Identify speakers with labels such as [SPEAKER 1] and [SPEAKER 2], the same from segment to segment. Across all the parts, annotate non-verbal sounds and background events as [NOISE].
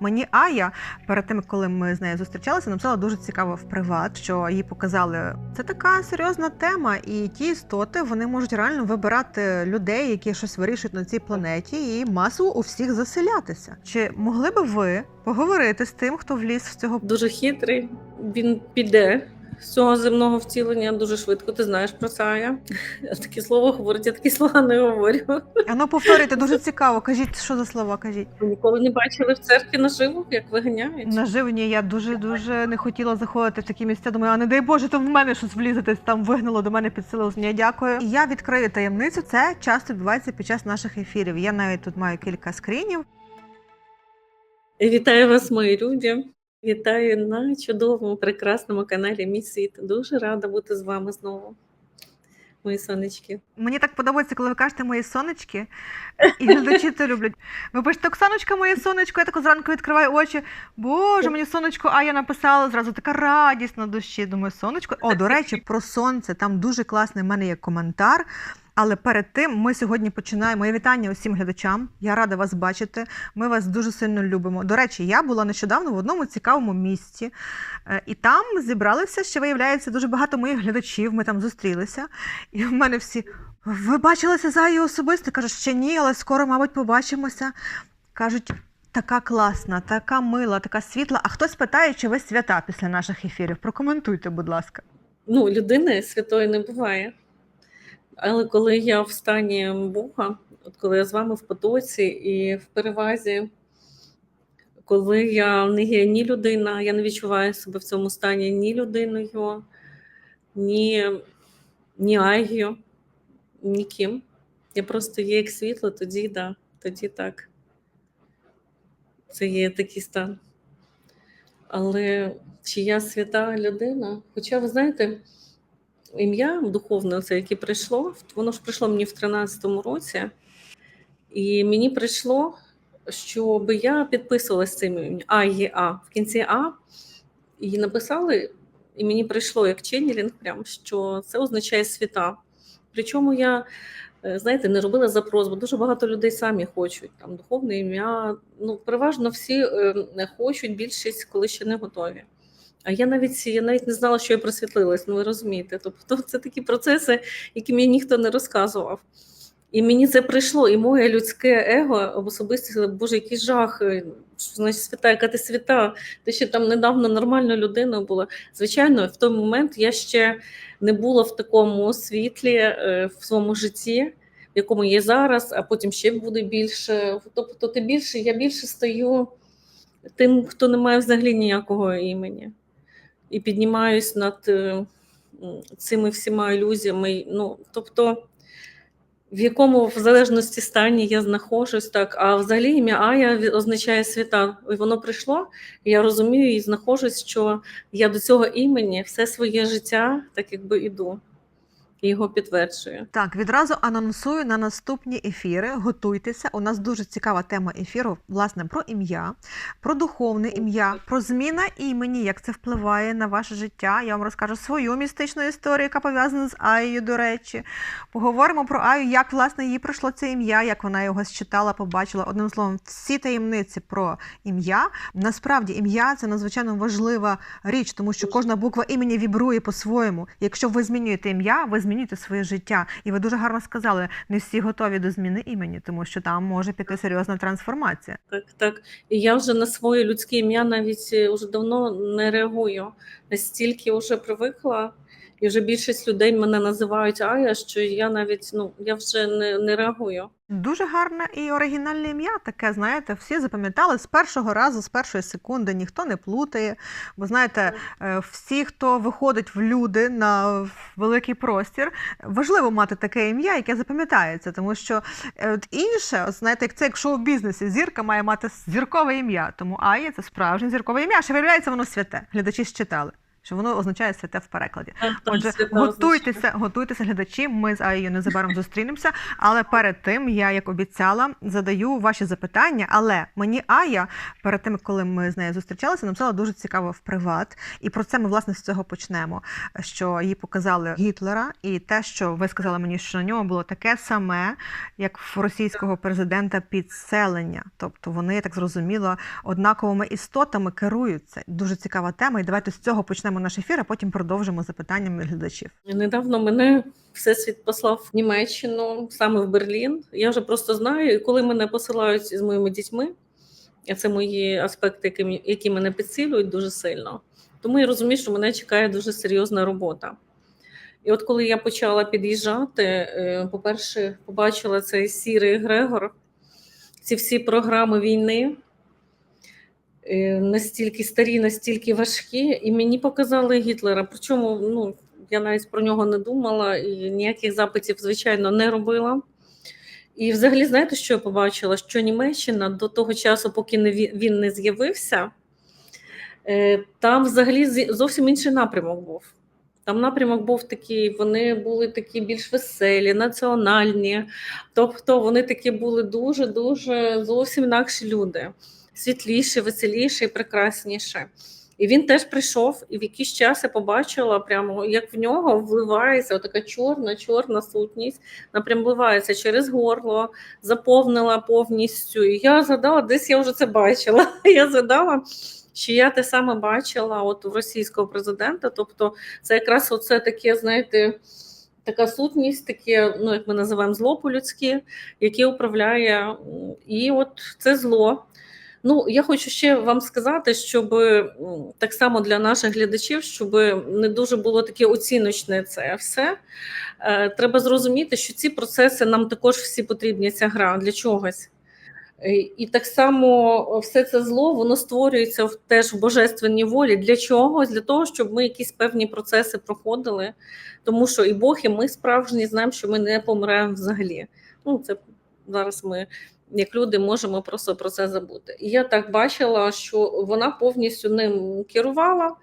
[SPEAKER 1] Мені Ая перед тим, коли ми з нею зустрічалися, написала дуже цікаво в приват, що їй показали. Це така серйозна тема, і ті істоти вони можуть реально вибирати людей, які щось вирішують на цій планеті, і масово у всіх заселятися. Чи могли би ви поговорити з тим, хто вліз в цього
[SPEAKER 2] Дуже хитрий. Він піде з цього земного втілення дуже швидко. Ти знаєш про це. Ая. Такі слова говорить, я такі слова не говорю.
[SPEAKER 1] А ну повторюйте, дуже цікаво. Кажіть, що за слова кажіть.
[SPEAKER 2] Ви ніколи не бачили в церкві наживо, як виганяють.
[SPEAKER 1] Наживні я дуже дуже не хотіла заходити в такі місця. Думаю, а не дай Боже, то в мене щось влізати, там вигнало до мене підсилилось. Ні, дякую. І я відкрию таємницю. Це часто відбувається під час наших ефірів. Я навіть тут маю кілька скрінів.
[SPEAKER 2] Вітаю вас, мої люди. Вітаю на чудовому, прекрасному каналі Мій світ. Дуже рада бути з вами знову. Мої сонечки.
[SPEAKER 1] Мені так подобається, коли ви кажете мої сонечки, і глядачі це люблять. Ви пишете Оксаночка, моє сонечко, я тако зранку відкриваю очі. Боже, мені сонечко, а я написала зразу така радість на душі. Думаю, сонечко. О, до речі, про сонце. Там дуже класний в мене є коментар. Але перед тим ми сьогодні починаємо. Моє вітання усім глядачам. Я рада вас бачити. Ми вас дуже сильно любимо. До речі, я була нещодавно в одному цікавому місці, е, і там зібралися ще, виявляється, дуже багато моїх глядачів. Ми там зустрілися. І в мене всі. Ви бачилися за її особисто? Кажу, ще ні, але скоро, мабуть, побачимося. Кажуть, така класна, така мила, така світла. А хтось питає, чи ви свята після наших ефірів? Прокоментуйте, будь ласка.
[SPEAKER 2] Ну, людини святої не буває. Але коли я в стані Бога, от коли я з вами в потоці і в перевазі, коли я не є ні людина, я не відчуваю себе в цьому стані ні людиною, ні, ні агію, ніким. Я просто є як світло, тоді да, тоді так. Це є такий стан. Але чи я свята людина? Хоча, ви знаєте, ім'я духовне, це яке прийшло, воно ж прийшло мені в 13-му році, і мені прийшло, щоб я підписувалася цим ім'ям А є А. В кінці А і написали, і мені прийшло як ченнелінг, прям, що це означає світа. Причому я, е, знаєте, не робила запрос, бо дуже багато людей самі хочуть там духовне ім'я. Ну, переважно всі е, хочуть більшість, коли ще не готові. А я навіть я навіть не знала, що я просвітлилась, ну ви розумієте. Тобто це такі процеси, які мені ніхто не розказував. І мені це прийшло, і моє людське его особисто Боже, який жах, що значить свята, яка ти свята, ти ще там недавно нормальна людина була. Звичайно, в той момент я ще не була в такому світлі е, в своєму житті, в якому є зараз, а потім ще буде більше. Тобто, ти більше, я більше стаю тим, хто не має взагалі ніякого імені і піднімаюсь над е, цими всіма ілюзіями. Ну, тобто, в якому в залежності стані я знаходжусь, так, а взагалі ім'я Ая означає свята. І воно прийшло, і я розумію і знаходжусь, що я до цього імені все своє життя так якби іду і його підтверджую.
[SPEAKER 1] Так, відразу анонсую на наступні ефіри. Готуйтеся. У нас дуже цікава тема ефіру, власне, про ім'я, про духовне ім'я, про зміна імені, як це впливає на ваше життя. Я вам розкажу свою містичну історію, яка пов'язана з Аєю, до речі. Поговоримо про Аю, як власне їй прийшло це ім'я, як вона його считала, побачила. Одним словом, всі таємниці про ім'я. Насправді, ім'я це надзвичайно важлива річ, тому що кожна буква імені вібрує по-своєму. Якщо ви змінюєте ім'я, ви змінюєте своє життя. І ви дуже гарно сказали, не всі готові до зміни імені, тому що там може піти серйозна трансформація.
[SPEAKER 2] Так, так. І я вже на своє людське ім'я навіть е, вже давно не реагую. Настільки вже привикла, і вже більшість людей мене називають Ая, що я навіть ну я вже не, не реагую.
[SPEAKER 1] Дуже гарне і оригінальне ім'я, таке, знаєте, всі запам'ятали з першого разу, з першої секунди, ніхто не плутає. Бо знаєте, е, всі, хто виходить в люди на великий простір, важливо мати таке ім'я, яке запам'ятається, тому що е, от інше, знаєте, як це як в шоу-бізнесі, зірка має мати зіркове ім'я. Тому Ая це справжнє зіркове ім'я. Що виявляється, воно святе. Глядачі читали. Що воно означає святе в перекладі.
[SPEAKER 2] Так,
[SPEAKER 1] Отже, готуйтеся, готуйтеся, глядачі. Ми з Аєю незабаром зустрінемося. Але перед тим я, як обіцяла, задаю ваші запитання. Але мені Ая, перед тим, коли ми з нею зустрічалися, написала дуже цікаво в приват. І про це ми власне з цього почнемо. Що їй показали Гітлера, і те, що ви сказали мені, що на ньому було таке саме, як в російського президента підселення. Тобто вони, я так зрозуміла, однаковими істотами керуються. Дуже цікава тема. І давайте з цього почнемо наш ефір, а потім продовжимо запитаннями глядачів.
[SPEAKER 2] Недавно мене Всесвіт послав в Німеччину, саме в Берлін. Я вже просто знаю, і коли мене посилають з моїми дітьми, це мої аспекти, які, які мене підсилюють дуже сильно. Тому я розумію, що мене чекає дуже серйозна робота. І от коли я почала під'їжджати, е, по-перше, побачила цей сірий Грегор, ці всі програми війни. Е, Настільки старі, настільки важкі, і мені показали Гітлера. Причому ну, я навіть про нього не думала і ніяких запитів, звичайно, не робила. І взагалі, знаєте, що я побачила? Що Німеччина до того часу, поки не він не з'явився, е, там взагалі зовсім інший напрямок був. Там напрямок був такий, вони були такі більш веселі, національні. Тобто вони такі були дуже-дуже зовсім інакші люди, світліші, веселіші і прекрасніші. І він теж прийшов, і в якийсь час я побачила, прямо як в нього вливається така чорна, чорна сутність, вона прям вливається через горло, заповнила повністю. І я згадала, десь я вже це бачила. [LAUGHS] Я згадала, що я те саме бачила от у російського президента. Тобто, це якраз оце таке, знаєте. Така сутність, таке, ну як ми називаємо зло по-людськи, яке управляє, і от це зло. Ну, я хочу ще вам сказати, щоб так само для наших глядачів, щоб не дуже було таке оціночне це все. Е, Треба зрозуміти, що ці процеси нам також всі потрібні, ця гра для чогось. Е, І так само все це зло воно створюється в теж в божественній волі для чогось, для того, щоб ми якісь певні процеси проходили. Тому що і Бог, і ми справжні знаємо, що ми не помремо взагалі. Ну, це зараз ми як люди можемо просто про це забути. І я так бачила, що вона повністю ним керувала,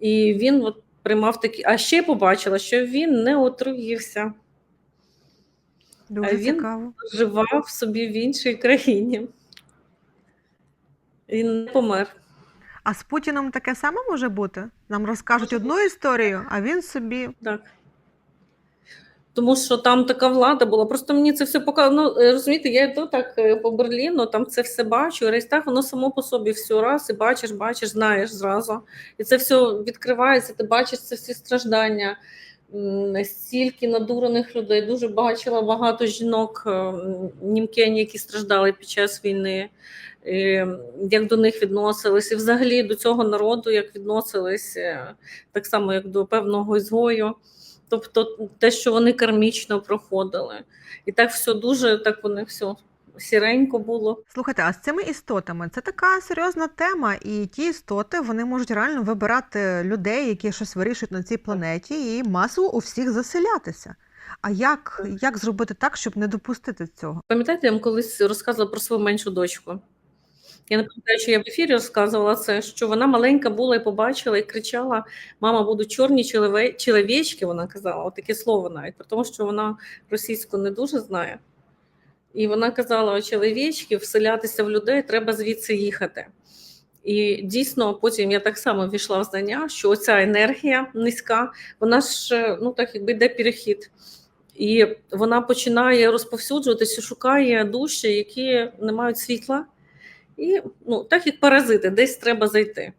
[SPEAKER 2] і він от приймав такі. А ще побачила, що він не отруївся,
[SPEAKER 1] Дуже
[SPEAKER 2] А він-
[SPEAKER 1] цікаво.
[SPEAKER 2] живав собі в іншій країні. Він не помер.
[SPEAKER 1] А з Путіном таке саме може бути? Нам розкажуть одну історію, а він собі
[SPEAKER 2] Так. Тому що там така влада була. Просто мені це все показано. Ну, е, розумієте, я йду так е, по Берліну, там це все бачу. і Рейстаг, воно само по собі все раз, і бачиш, бачиш, знаєш зразу. І це все відкривається, ти бачиш це всі страждання. Стільки надурених людей. Дуже бачила багато жінок е, німкені, які страждали під час війни. е, Як до них відносились, і взагалі до цього народу як відносились, так само як до певного ізгою. Тобто те, що вони кармічно проходили. І так все дуже так вони все сіренько було.
[SPEAKER 1] Слухайте, а з цими істотами це така серйозна тема, і ті істоти вони можуть реально вибирати людей, які щось вирішують на цій планеті, і масово у всіх заселятися. А як, як зробити так, щоб не допустити цього?
[SPEAKER 2] Пам'ятаєте, я вам колись розказувала про свою меншу дочку. Я не пам'ятаю, що я в ефірі розказувала це, що вона маленька була і побачила, і кричала: Мама, будуть чорні чоловічки, вона казала, таке слово навіть, при тому, що вона російську не дуже знає. І вона казала: чоловічки, вселятися в людей, треба звідси їхати. І дійсно, потім я так само ввійшла в знання, що ця енергія низька, вона ж ну так якби йде перехід. І вона починає розповсюджуватися, шукає душі, які не мають світла. І ну, так як паразити, десь треба зайти.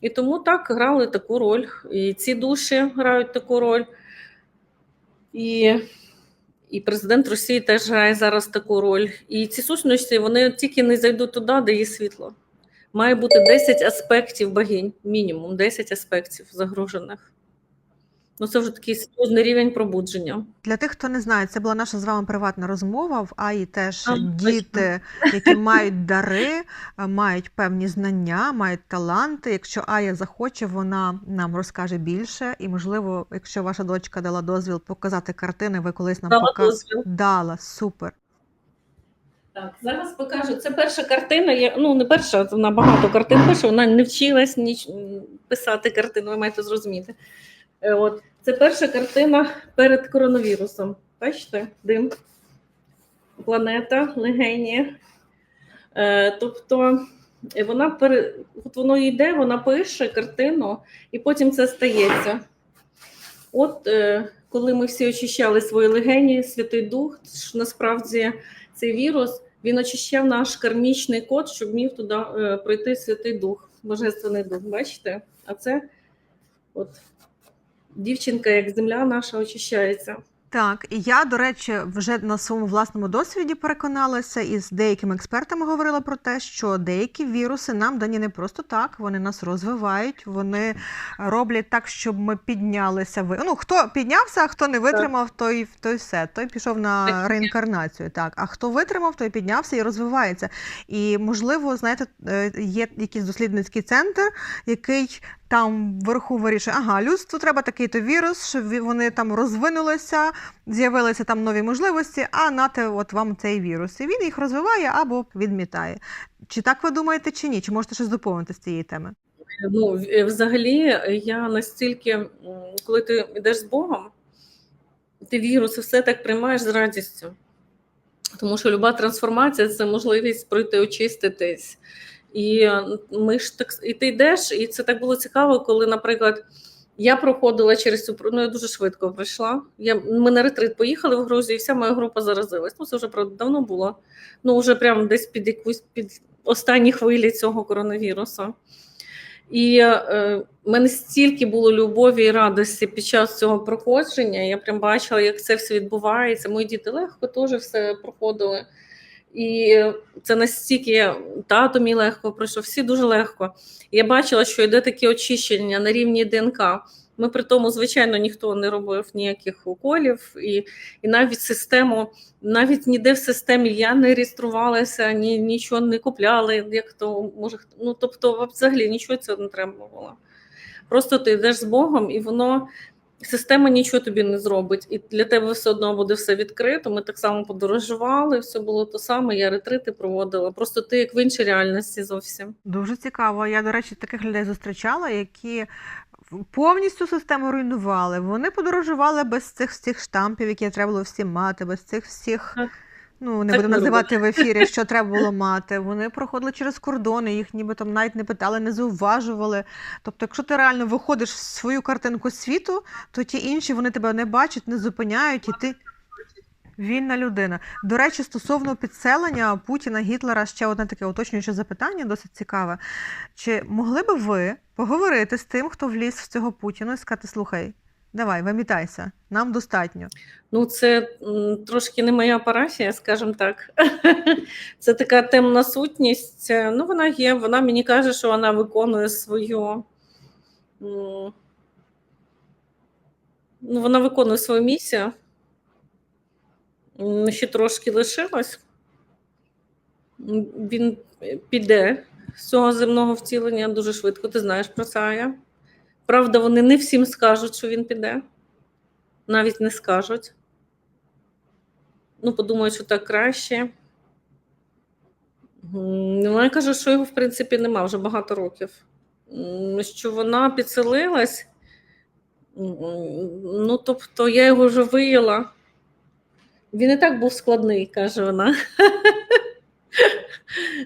[SPEAKER 2] І тому так грали таку роль. І ці душі грають таку роль. І, і президент Росії теж грає зараз таку роль. І ці сущності вони тільки не зайдуть туди, де є світло. Має бути 10 аспектів богинь, мінімум 10 аспектів загружених. Ну, це вже такий серйозний рівень пробудження.
[SPEAKER 1] Для тих, хто не знає, це була наша з вами приватна розмова. В АІ теж
[SPEAKER 2] А,
[SPEAKER 1] діти, які мають дари, мають певні знання, мають таланти. Якщо Ая захоче, вона нам розкаже більше. І, можливо, якщо ваша дочка дала дозвіл показати картини, ви колись нам
[SPEAKER 2] дозвіл.
[SPEAKER 1] Дала, супер.
[SPEAKER 2] Так, зараз покажу. Це перша картина. Я, ну, не перша, вона багато картин пише, вона не вчилась ніч, писати картину, ви маєте зрозуміти. Е, От. Це перша картина перед коронавірусом. Бачите, дим, планета, легені. Е, тобто вона пере... от воно йде, вона пише картину, і потім це стається. От е, коли ми всі очищали свої легені, Святий Дух, насправді цей вірус він очищав наш кармічний код, щоб міг туди е, пройти Святий Дух, Божественний Дух. Бачите? А це от дівчинка, як земля наша, очищається.
[SPEAKER 1] Так, і я, до речі, вже на своєму власному досвіді переконалася і з деякими експертами говорила про те, що деякі віруси нам дані не просто так, вони нас розвивають, вони роблять так, щоб ми піднялися. Ну хто піднявся, а хто не витримав, той той все. Той пішов на реінкарнацію. Так, а хто витримав, той піднявся і розвивається. І можливо, знаєте, е, є якийсь дослідницький центр, який там вверху вирішує, ага, людству треба такий-то вірус, щоб вони там розвинулися, з'явилися там нові можливості, а нате от вам цей вірус. І він їх розвиває або відмітає. Чи так ви думаєте, чи ні? Чи можете щось доповнити з цієї теми?
[SPEAKER 2] Ну, е, взагалі, я настільки, коли ти йдеш з Богом, ти вірус і все так приймаєш з радістю. Тому що люба трансформація це можливість пройти очиститись. І ми ж так і ти йдеш, і це так було цікаво, коли, наприклад, я проходила через цю ну, я дуже швидко пройшла. Я, ми на ретрит поїхали в Грузію, і вся моя група заразилась. Ну, це вже правда давно було. Ну, вже прямо десь під якусь під останні хвилі цього коронавірусу. І е, мене стільки було любові і радості під час цього проходження. Я прям бачила, як це все відбувається. Мої діти легко теж все проходили. І це настільки тато мій легко пройшов, всі дуже легко. Я бачила, що йде таке очищення на рівні ДНК. Ми при тому, звичайно, ніхто не робив ніяких уколів, і, і навіть систему, навіть ніде в системі я не реєструвалася, ні, нічого не купляли, як то може ну тобто, взагалі нічого цього не треба було. Просто ти йдеш з Богом, і воно система нічого тобі не зробить. І для тебе все одно буде все відкрито. Ми так само подорожували, все було то саме. Я ретрити проводила. Просто ти як в іншій реальності зовсім.
[SPEAKER 1] Дуже цікаво. Я, до речі, таких людей зустрічала, які повністю систему руйнували. Вони подорожували без цих всіх штампів, які треба було всім мати, без цих всіх.
[SPEAKER 2] Так.
[SPEAKER 1] Ну, не буду
[SPEAKER 2] ми
[SPEAKER 1] називати в ефірі, що треба було мати. Вони проходили через кордони, їх ніби там навіть не питали, не зауважували. Тобто, якщо ти реально виходиш в свою картинку світу, то ті інші вони тебе не бачать, не зупиняють, і ти вільна людина. До речі, стосовно підселення Путіна, Гітлера, ще одне таке уточнююче запитання, досить цікаве. Чи могли би ви поговорити з тим, хто вліз в цього Путіна, і сказати: слухай, давай, вимітайся, нам достатньо.
[SPEAKER 2] Ну, це трошки не моя парафія, скажімо так. [LAUGHS] Це така темна сутність. Е, Ну, вона є. Вона мені каже, що вона виконує свою. Ну, вона виконує свою місію. Ще трошки лишилось. Він піде з цього земного втілення дуже швидко. Ти знаєш про це. Ая. Правда, вони не всім скажуть, що він піде навіть не скажуть. Ну, подумають, що так краще. Ну, Вона каже, що його, в принципі, нема вже багато років. Що вона підселилась. Ну, тобто, я його вже виїла. Він і так був складний, каже вона. [LAUGHS]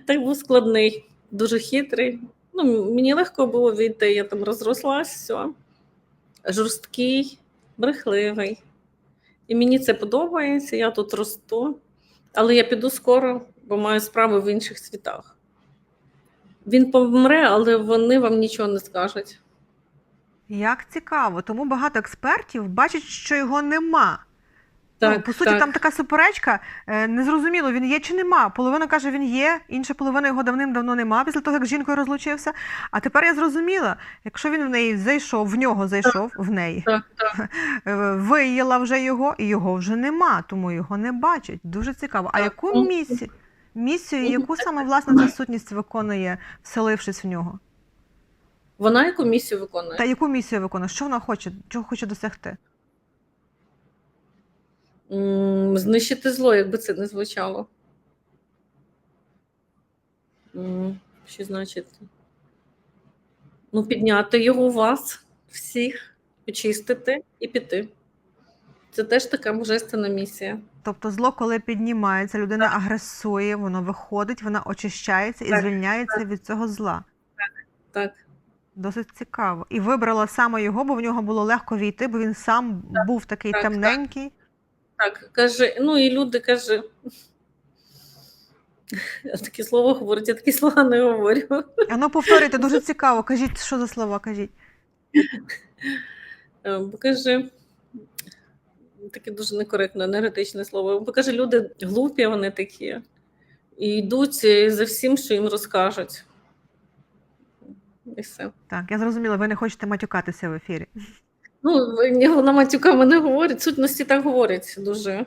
[SPEAKER 2] Так був складний, дуже хитрий. Ну, мені легко було війти, я там розрослась, все. Жорсткий, брехливий. І мені це подобається, я тут росту, але я піду скоро, бо маю справи в інших світах. Він помре, але вони вам нічого не скажуть.
[SPEAKER 1] Як цікаво, тому багато експертів бачать, що його нема.
[SPEAKER 2] Так,
[SPEAKER 1] ну, по суті,
[SPEAKER 2] так.
[SPEAKER 1] там така суперечка. е, Незрозуміло, він є чи нема. Половина каже, він є, інша половина його давним-давно нема після того, як з жінкою розлучився. А тепер я зрозуміла, якщо він в неї зайшов, в нього зайшов, в неї,
[SPEAKER 2] Так, так. [LAUGHS]
[SPEAKER 1] е, виїла вже його, і його вже нема, тому його не бачать. Дуже цікаво. А яку місію, місію, яку саме власне сутність виконує, вселившись в нього?
[SPEAKER 2] Вона яку місію виконує?
[SPEAKER 1] Та яку місію виконує? Що вона хоче? Чого хоче досягти?
[SPEAKER 2] Знищити зло, якби це не звучало. Що значить? Ну, підняти його у вас, всіх, очистити і піти. Це теж така божественна місія.
[SPEAKER 1] Тобто зло, коли піднімається, людина агресує, воно виходить, вона очищається і
[SPEAKER 2] Так,
[SPEAKER 1] звільняється від цього зла.
[SPEAKER 2] Так. так.
[SPEAKER 1] Досить цікаво. І вибрала саме його, бо в нього було легко війти, бо він сам був такий
[SPEAKER 2] так, так.
[SPEAKER 1] темненький.
[SPEAKER 2] Так, каже, ну і люди каже. Я такі слова говорять, я такі слова не говорю.
[SPEAKER 1] А ну повторюйте, дуже цікаво. Кажіть, що за слова, кажіть.
[SPEAKER 2] Е, Бо каже, таке дуже некоректне, енергетичне слово. Бо каже, люди глупі, вони такі, і йдуть е, за всім, що їм розкажуть. І все.
[SPEAKER 1] Так, я зрозуміла, ви не хочете матюкатися в ефірі.
[SPEAKER 2] Ну, вона матюками не говорить, сутності так говорить дуже.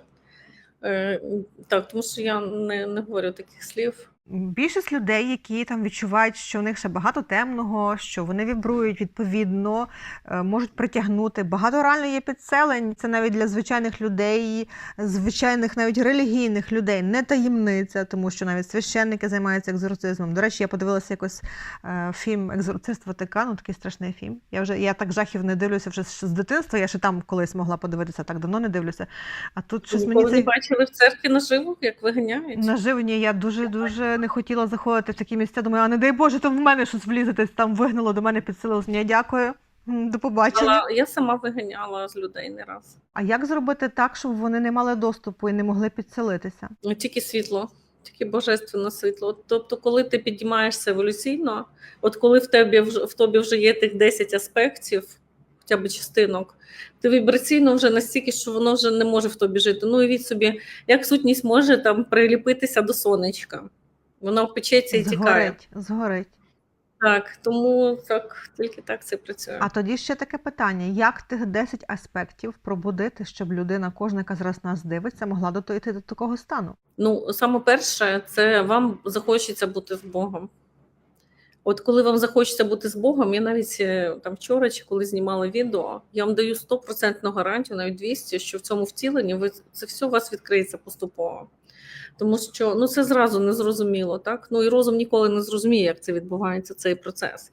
[SPEAKER 2] Е, так, тому що я не, не говорю таких слів.
[SPEAKER 1] Більшість людей, які там відчувають, що в них ще багато темного, що вони вібрують відповідно, е, можуть притягнути. Багато реально є підселень. Це навіть для звичайних людей, звичайних навіть релігійних людей, не таємниця, тому що навіть священники займаються екзорцизмом. До речі, я подивилася якось е, фільм Екзорцист Ватикану, такий страшний фільм. Я вже я так жахів не дивлюся вже з дитинства. Я ще там колись могла подивитися, так давно не дивлюся. А тут щось мені
[SPEAKER 2] не бачили в церкві наживо, як виганяють.
[SPEAKER 1] Наживні я дуже дуже не хотіла заходити в такі місця. Думаю, а не дай Боже, то в мене щось влізетесь, там вигнало до мене підсилилось. Ні, дякую. До побачення.
[SPEAKER 2] Але я сама виганяла з людей не раз.
[SPEAKER 1] А як зробити так, щоб вони не мали доступу і не могли підселитися?
[SPEAKER 2] Ну, Тільки світло, тільки божественне світло. От, Тобто, коли ти піднімаєшся еволюційно, от коли в тебе в тобі вже є тих 10 аспектів, хоча б частинок, ти вібраційно вже настільки, що воно вже не може в тобі жити. Ну, уявіть собі, як сутність може там приліпитися до сонечка. Вона впечеться і тікає.
[SPEAKER 1] Згорить, згорить.
[SPEAKER 2] Так, тому так, тільки так це працює.
[SPEAKER 1] А тоді ще таке питання: як тих 10 аспектів пробудити, щоб людина, кожна, яка зараз нас дивиться, могла дойти до такого стану?
[SPEAKER 2] Ну, саме перше, це вам захочеться бути з Богом. От коли вам захочеться бути з Богом, я навіть е, там вчора чи коли знімала відео, я вам даю 100% гарантію, навіть 200, що в цьому втіленні ви це все у вас відкриється поступово. Тому що ну це зразу не зрозуміло, так? Ну і розум ніколи не зрозуміє, як це відбувається, цей процес.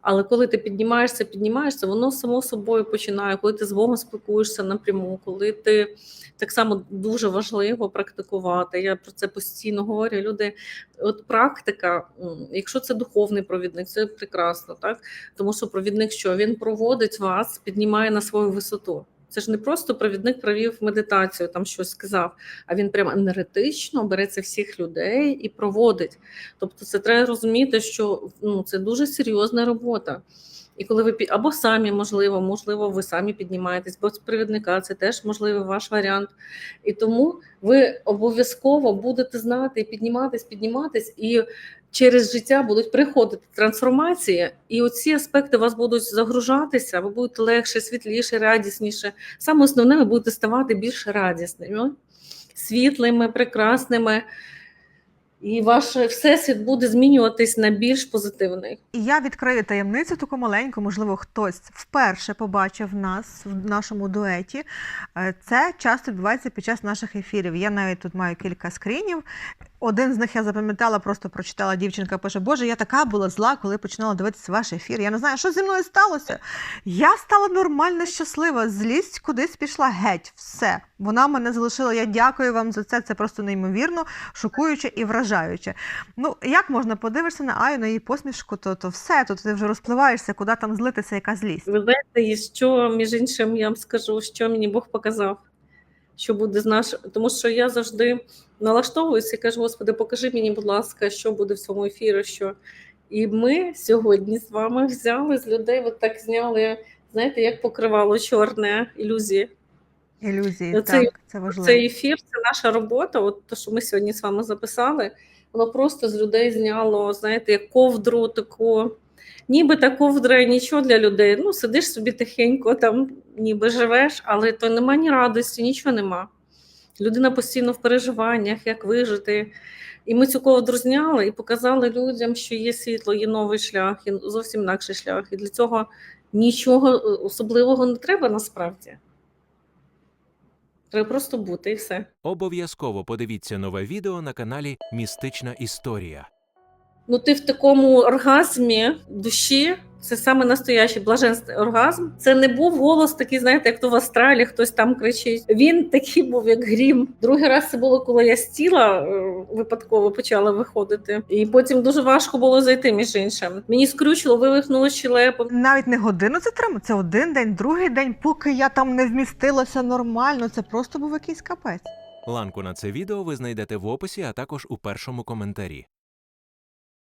[SPEAKER 2] Але коли ти піднімаєшся, піднімаєшся, воно само собою починає, коли ти з Богом спілкуєшся напряму, коли ти так само дуже важливо практикувати. Я про це постійно говорю. Люди, от практика, якщо це духовний провідник, це прекрасно, так тому що провідник, що він проводить вас, піднімає на свою висоту. Це ж не просто провідник провів медитацію, там щось сказав, а він прямо енергетично береться всіх людей і проводить. Тобто, це треба розуміти, що ну це дуже серйозна робота. І коли ви або самі, можливо, можливо, ви самі піднімаєтесь, бо з провідника це теж можливий ваш варіант. І тому ви обов'язково будете знати і підніматись, підніматись, і через життя будуть приходити трансформації, і оці аспекти вас будуть загружатися, ви будете легше, світліше, радісніше. Саме основне, ви будете ставати більш радісними, світлими, прекрасними. І ваш всесвіт буде змінюватись на більш позитивний.
[SPEAKER 1] І я відкрию таємницю таку маленьку, можливо, хтось вперше побачив нас в нашому дуеті. Е, Це часто відбувається під час наших ефірів. Я навіть тут маю кілька скрінів. Один з них я запам'ятала, просто прочитала дівчинка, пише: Боже, я така була зла, коли починала дивитися ваш ефір. Я не знаю, що зі мною сталося. Я стала нормально щаслива. Злість кудись пішла геть. Все. Вона мене залишила. Я дякую вам за це. Це просто неймовірно, шокуюче і вражаюче. Ну, як можна подивишся на Аю, на її посмішку, то, то все, то ти вже розпливаєшся, куди там злитися, яка злість.
[SPEAKER 2] Ви знаєте, і що між іншим я вам скажу, що мені Бог показав, що буде з наш... Тому що я завжди налаштовуюся і кажу, Господи, покажи мені, будь ласка, що буде в цьому ефірі. Що... І ми сьогодні з вами взяли з людей, от так зняли, знаєте, як покривало чорне ілюзії.
[SPEAKER 1] Ілюзії,
[SPEAKER 2] Ну, це-
[SPEAKER 1] так, це важливо.
[SPEAKER 2] Цей ефір це наша робота. От те, що ми сьогодні з вами записали, воно просто з людей зняло, знаєте, як ковдру таку. Ніби та ковдра нічого для людей. Ну, сидиш собі тихенько, там ніби живеш, але то нема ні радості, нічого нема. Людина постійно в переживаннях, як вижити. І ми цю ковдру зняли і показали людям, що є світло, є новий шлях, є зовсім інакший шлях. І для цього нічого е, особливого не треба насправді. Треба просто бути і все.
[SPEAKER 3] Обов'язково подивіться нове відео на каналі Містична Історія.
[SPEAKER 2] Ну, ти в такому оргазмі душі. Це саме настоящий блаженний оргазм. Це не був голос такий, знаєте, як то в Австралії хтось там кричить. Він такий був, як грім. Другий раз це було, коли я з тіла е, випадково почала виходити. І потім дуже важко було зайти між іншим. Мені скрючило, вивихнуло щелепу.
[SPEAKER 1] Навіть не годину це тримає, це один день, другий день, поки я там не вмістилася нормально. Це просто був якийсь капець.
[SPEAKER 3] Ланку на це відео ви знайдете в описі, а також у першому коментарі.